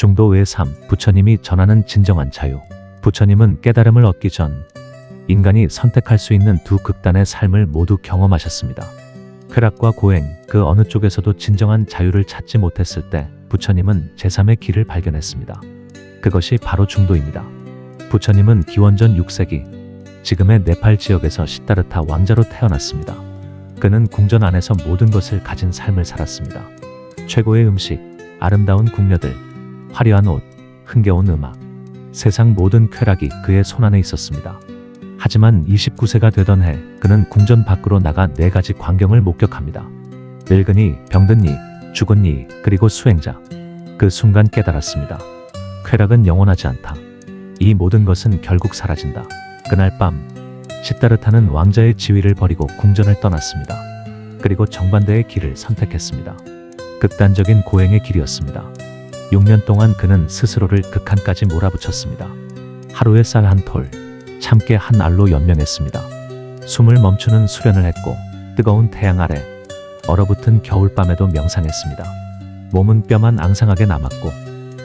중도의 삶, 부처님이 전하는 진정한 자유. 부처님은 깨달음을 얻기 전 인간이 선택할 수 있는 두 극단의 삶을 모두 경험하셨습니다. 쾌락과 고행, 그 어느 쪽에서도 진정한 자유를 찾지 못했을 때 부처님은 제3의 길을 발견했습니다. 그것이 바로 중도입니다. 부처님은 기원전 6세기 지금의 네팔 지역에서 시타르타 왕자로 태어났습니다. 그는 궁전 안에서 모든 것을 가진 삶을 살았습니다. 최고의 음식, 아름다운 궁녀들, 화려한 옷, 흥겨운 음악, 세상 모든 쾌락이 그의 손안에 있었습니다. 하지만 29세가 되던 해 그는 궁전 밖으로 나가 네 가지 광경을 목격합니다. 늙은이, 병든 이, 죽은 이, 그리고 수행자. 그 순간 깨달았습니다. 쾌락은 영원하지 않다. 이 모든 것은 결국 사라진다. 그날 밤 시타르타는 왕자의 지위를 버리고 궁전을 떠났습니다. 그리고 정반대의 길을 선택했습니다. 극단적인 고행의 길이었습니다. 6년 동안 그는 스스로를 극한까지 몰아붙였습니다. 하루에 쌀 한 톨, 참깨 한 알로 연명했습니다. 숨을 멈추는 수련을 했고 뜨거운 태양 아래 얼어붙은 겨울밤에도 명상했습니다. 몸은 뼈만 앙상하게 남았고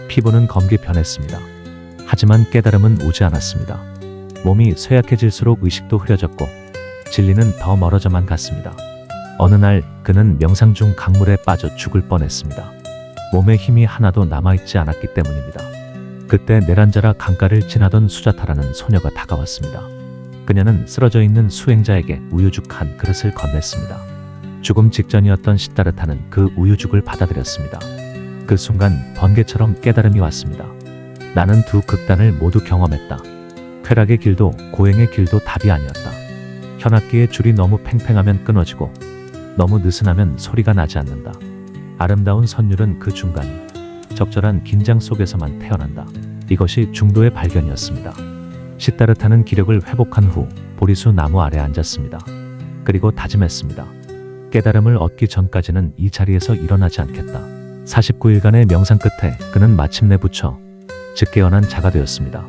피부는 검게 변했습니다. 하지만 깨달음은 오지 않았습니다. 몸이 쇠약해질수록 의식도 흐려졌고 진리는 더 멀어져만 갔습니다. 어느 날 그는 명상 중 강물에 빠져 죽을 뻔했습니다. 몸에 힘이 하나도 남아있지 않았기 때문입니다. 그때 네란자라 강가를 지나던 수자타라는 소녀가 다가왔습니다. 그녀는 쓰러져 있는 수행자에게 우유죽 한 그릇을 건넸습니다. 죽음 직전이었던 시타르타는 그 우유죽을 받아들였습니다. 그 순간 번개처럼 깨달음이 왔습니다. 나는 두 극단을 모두 경험했다. 쾌락의 길도 고행의 길도 답이 아니었다. 현악기의 줄이 너무 팽팽하면 끊어지고 너무 느슨하면 소리가 나지 않는다. 아름다운 선율은 그 중간 적절한 긴장 속에서만 태어난다. 이것이 중도의 발견이었습니다. 시타르타는 기력을 회복한 후 보리수 나무 아래 앉았습니다. 그리고 다짐했습니다. 깨달음을 얻기 전까지는 이 자리에서 일어나지 않겠다. 49일간의 명상 끝에 그는 마침내 부처, 즉 깨어난 자가 되었습니다.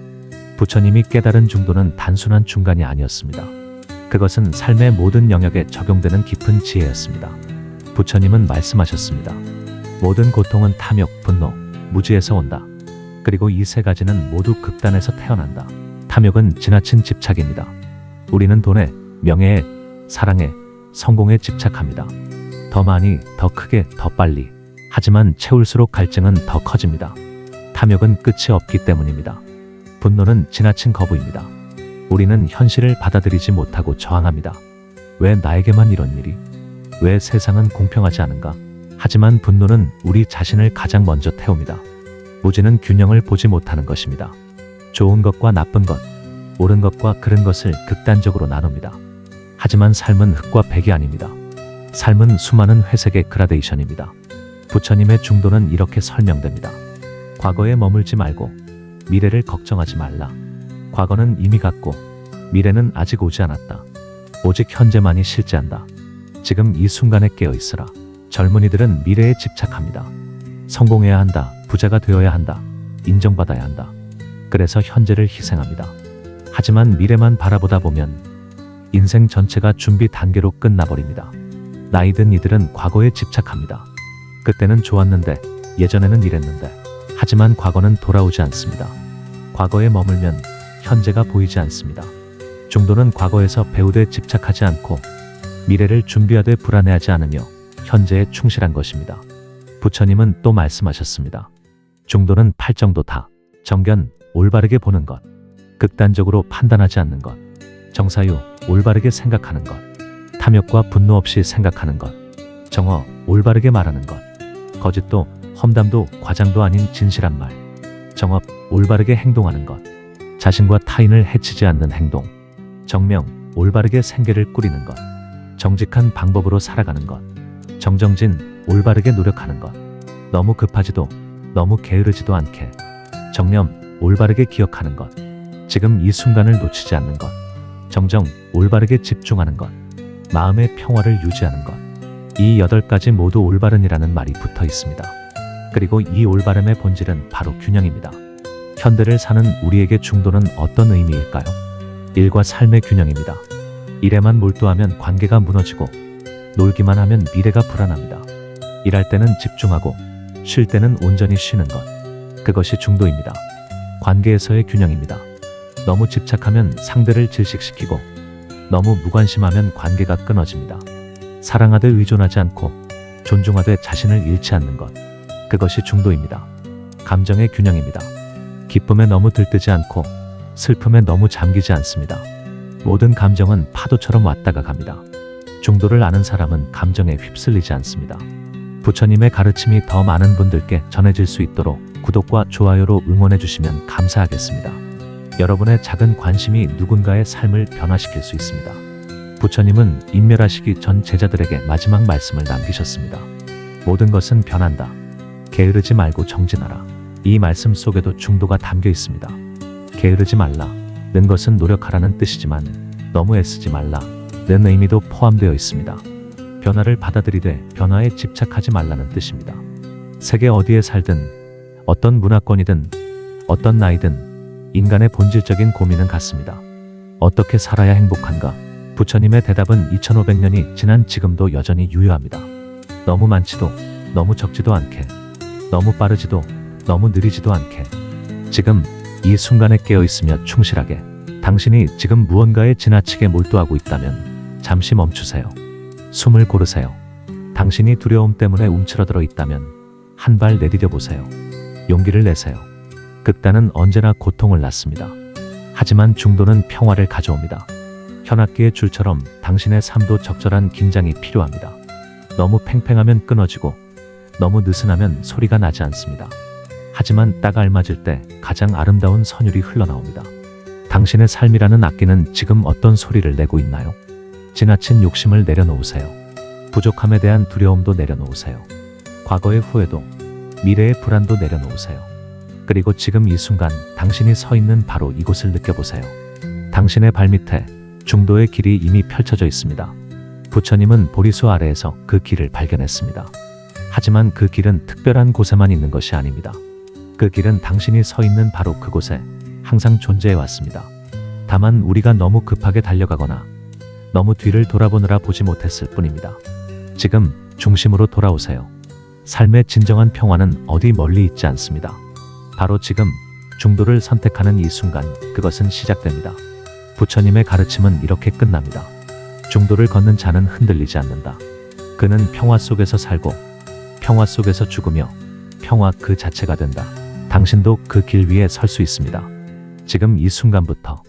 부처님이 깨달은 중도는 단순한 중간이 아니었습니다. 그것은 삶의 모든 영역에 적용되는 깊은 지혜였습니다. 부처님은 말씀하셨습니다. 모든 고통은 탐욕, 분노, 무지에서 온다. 그리고 이 세 가지는 모두 극단에서 태어난다. 탐욕은 지나친 집착입니다. 우리는 돈에, 명예에, 사랑에, 성공에 집착합니다. 더 많이, 더 크게, 더 빨리. 하지만 채울수록 갈증은 더 커집니다. 탐욕은 끝이 없기 때문입니다. 분노는 지나친 거부입니다. 우리는 현실을 받아들이지 못하고 저항합니다. 왜 나에게만 이런 일이? 왜 세상은 공평하지 않은가? 하지만 분노는 우리 자신을 가장 먼저 태웁니다. 무지는 균형을 보지 못하는 것입니다. 좋은 것과 나쁜 것, 옳은 것과 그른 것을 극단적으로 나눕니다. 하지만 삶은 흙과 백이 아닙니다. 삶은 수많은 회색의 그라데이션입니다. 부처님의 중도는 이렇게 설명됩니다. 과거에 머물지 말고 미래를 걱정하지 말라. 과거는 이미 갔고 미래는 아직 오지 않았다. 오직 현재만이 실재한다. 지금 이 순간에 깨어 있으라. 젊은이들은 미래에 집착합니다. 성공해야 한다. 부자가 되어야 한다. 인정받아야 한다. 그래서 현재를 희생합니다. 하지만 미래만 바라보다 보면 인생 전체가 준비 단계로 끝나버립니다. 나이든 이들은 과거에 집착합니다. 그때는 좋았는데, 예전에는 이랬는데, 하지만 과거는 돌아오지 않습니다. 과거에 머물면 현재가 보이지 않습니다. 중도는 과거에서 배우되 집착하지 않고 미래를 준비하되 불안해하지 않으며 현재에 충실한 것입니다. 부처님은 또 말씀하셨습니다. 중도는 팔 정도 다. 정견, 올바르게 보는 것. 극단적으로 판단하지 않는 것. 정사유, 올바르게 생각하는 것. 탐욕과 분노 없이 생각하는 것. 정어, 올바르게 말하는 것. 거짓도, 험담도, 과장도 아닌 진실한 말. 정업, 올바르게 행동하는 것. 자신과 타인을 해치지 않는 행동. 정명, 올바르게 생계를 꾸리는 것. 정직한 방법으로 살아가는 것. 정정진, 올바르게 노력하는 것. 너무 급하지도, 너무 게으르지도 않게. 정념, 올바르게 기억하는 것. 지금 이 순간을 놓치지 않는 것. 정정, 올바르게 집중하는 것. 마음의 평화를 유지하는 것. 이 여덟 가지 모두 올바른이라는 말이 붙어 있습니다. 그리고 이 올바름의 본질은 바로 균형입니다. 현대를 사는 우리에게 중도는 어떤 의미일까요? 일과 삶의 균형입니다. 일에만 몰두하면 관계가 무너지고 놀기만 하면 미래가 불안합니다. 일할 때는 집중하고 쉴 때는 온전히 쉬는 것. 그것이 중도입니다. 관계에서의 균형입니다. 너무 집착하면 상대를 질식시키고 너무 무관심하면 관계가 끊어집니다. 사랑하되 의존하지 않고 존중하되 자신을 잃지 않는 것. 그것이 중도입니다. 감정의 균형입니다. 기쁨에 너무 들뜨지 않고 슬픔에 너무 잠기지 않습니다. 모든 감정은 파도처럼 왔다가 갑니다. 중도를 아는 사람은 감정에 휩쓸리지 않습니다. 부처님의 가르침이 더 많은 분들께 전해질 수 있도록 구독과 좋아요로 응원해 주시면 감사하겠습니다. 여러분의 작은 관심이 누군가의 삶을 변화시킬 수 있습니다. 부처님은 인멸하시기 전 제자들에게 마지막 말씀을 남기셨습니다. 모든 것은 변한다. 게으르지 말고 정진하라. 이 말씀 속에도 중도가 담겨 있습니다. 게으르지 말라. 는 것은 노력하라는 뜻이지만 너무 애쓰지 말라. 는 의미도 포함되어 있습니다. 변화를 받아들이되 변화에 집착하지 말라는 뜻입니다. 세계 어디에 살든 어떤 문화권이든 어떤 나이든 인간의 본질적인 고민은 같습니다. 어떻게 살아야 행복한가? 부처님의 대답은 2500년이 지난 지금도 여전히 유효합니다. 너무 많지도 너무 적지도 않게 너무 빠르지도 너무 느리지도 않게 지금 이 순간에 깨어 있으며 충실하게 당신이 지금 무언가에 지나치게 몰두하고 있다면 잠시 멈추세요. 숨을 고르세요. 당신이 두려움 때문에 움츠러들어 있다면 한 발 내디뎌 보세요. 용기를 내세요. 극단은 언제나 고통을 낳습니다. 하지만 중도는 평화를 가져옵니다. 현악기의 줄처럼 당신의 삶도 적절한 긴장이 필요합니다. 너무 팽팽하면 끊어지고 너무 느슨하면 소리가 나지 않습니다. 하지만 딱 알맞을 때 가장 아름다운 선율이 흘러나옵니다. 당신의 삶이라는 악기는 지금 어떤 소리를 내고 있나요? 지나친 욕심을 내려놓으세요. 부족함에 대한 두려움도 내려놓으세요. 과거의 후회도, 미래의 불안도 내려놓으세요. 그리고 지금 이 순간 당신이 서 있는 바로 이곳을 느껴보세요. 당신의 발밑에 중도의 길이 이미 펼쳐져 있습니다. 부처님은 보리수 아래에서 그 길을 발견했습니다. 하지만 그 길은 특별한 곳에만 있는 것이 아닙니다. 그 길은 당신이 서 있는 바로 그곳에 항상 존재해 왔습니다. 다만 우리가 너무 급하게 달려가거나 너무 뒤를 돌아보느라 보지 못했을 뿐입니다. 지금 중심으로 돌아오세요. 삶의 진정한 평화는 어디 멀리 있지 않습니다. 바로 지금 중도를 선택하는 이 순간 그것은 시작됩니다. 부처님의 가르침은 이렇게 끝납니다. 중도를 걷는 자는 흔들리지 않는다. 그는 평화 속에서 살고 평화 속에서 죽으며 평화 그 자체가 된다. 당신도 그 길 위에 설 수 있습니다. 지금 이 순간부터